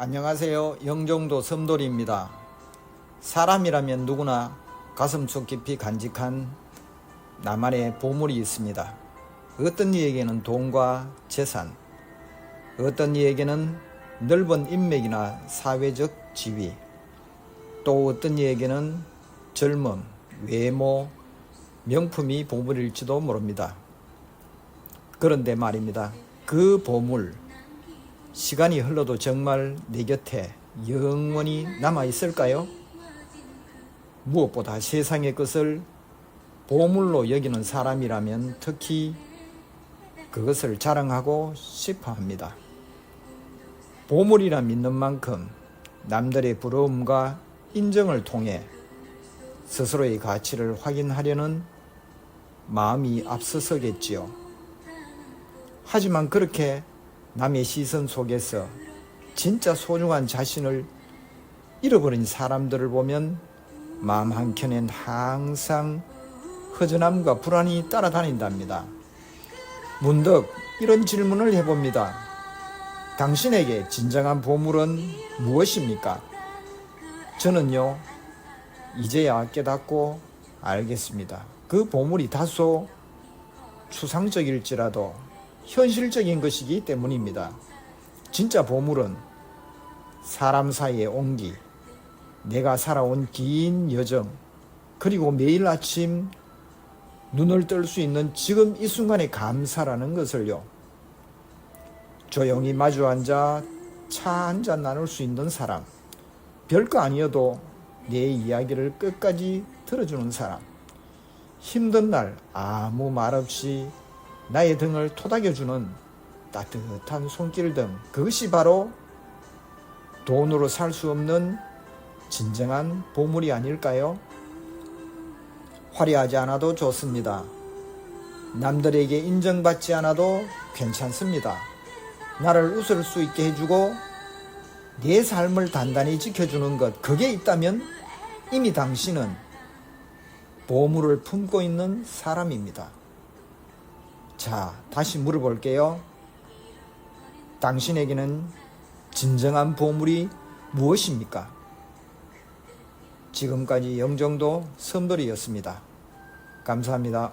안녕하세요. 영종도 섬돌이입니다. 사람이라면 누구나 가슴속 깊이 간직한 나만의 보물이 있습니다. 어떤 이에게는 돈과 재산, 어떤 이에게는 넓은 인맥이나 사회적 지위, 또 어떤 이에게는 젊음, 외모, 명품이 보물일지도 모릅니다. 그런데 말입니다. 그 보물, 시간이 흘러도 정말 내 곁에 영원히 남아 있을까요? 무엇보다 세상의 것을 보물로 여기는 사람이라면 특히 그것을 자랑하고 싶어 합니다. 보물이라 믿는 만큼 남들의 부러움과 인정을 통해 스스로의 가치를 확인하려는 마음이 앞서서겠지요. 하지만 그렇게 남의 시선 속에서 진짜 소중한 자신을 잃어버린 사람들을 보면 마음 한켠엔 항상 허전함과 불안이 따라다닌답니다. 문득 이런 질문을 해봅니다. 당신에게 진정한 보물은 무엇입니까? 저는요, 이제야 깨닫고 알겠습니다. 그 보물이 다소 추상적일지라도 현실적인 것이기 때문입니다. 진짜 보물은 사람 사이의 온기, 내가 살아온 긴 여정, 그리고 매일 아침 눈을 뜰 수 있는 지금 이 순간의 감사라는 것을요. 조용히 마주 앉아 차 한 잔 나눌 수 있는 사람, 별거 아니어도 내 이야기를 끝까지 들어주는 사람, 힘든 날 아무 말 없이 나의 등을 토닥여주는 따뜻한 손길 등 그것이 바로 돈으로 살 수 없는 진정한 보물이 아닐까요? 화려하지 않아도 좋습니다. 남들에게 인정받지 않아도 괜찮습니다. 나를 웃을 수 있게 해주고 내 삶을 단단히 지켜주는 것, 그게 있다면 이미 당신은 보물을 품고 있는 사람입니다. 자, 다시 물어볼게요. 당신에게는 진정한 보물이 무엇입니까? 지금까지 영정도 선돌이었습니다. 감사합니다.